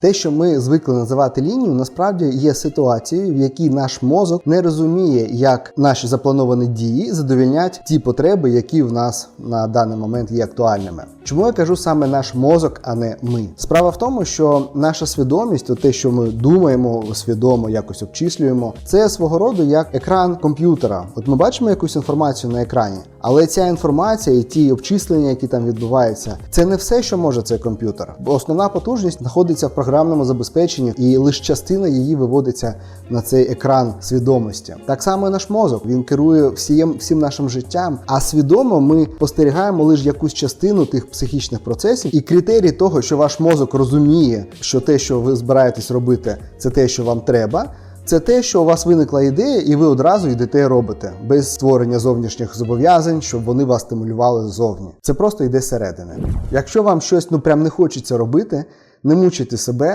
Те, що ми звикли називати лінію, насправді є ситуацією, в якій наш мозок не розуміє, як наші заплановані дії задовільнять ті потреби, які в нас на даний момент є актуальними. Чому я кажу саме наш мозок, а не ми? Справа в тому, що наша свідомість, те, що ми думаємо свідомо, якось обчислюємо, це свого роду як екран комп'ютера. От ми бачимо якусь інформацію на екрані, але ця інформація і ті обчислення, які там відбуваються, це не все, що може цей комп'ютер. Бо основна потужність знаходиться в програмному забезпеченні, і лише частина її виводиться на цей екран свідомості. Так само і наш мозок він керує всім, всім нашим життям, а свідомо ми спостерігаємо лише якусь частину тих психічних процесів, і критерій того, що ваш мозок розуміє, що те, що ви збираєтесь робити, це те, що вам треба. Це те, що у вас виникла ідея, і ви одразу йдете і робите, без створення зовнішніх зобов'язань, щоб вони вас стимулювали ззовні. Це просто йде зсередини. Якщо вам щось ну прям не хочеться робити, не мучайте себе,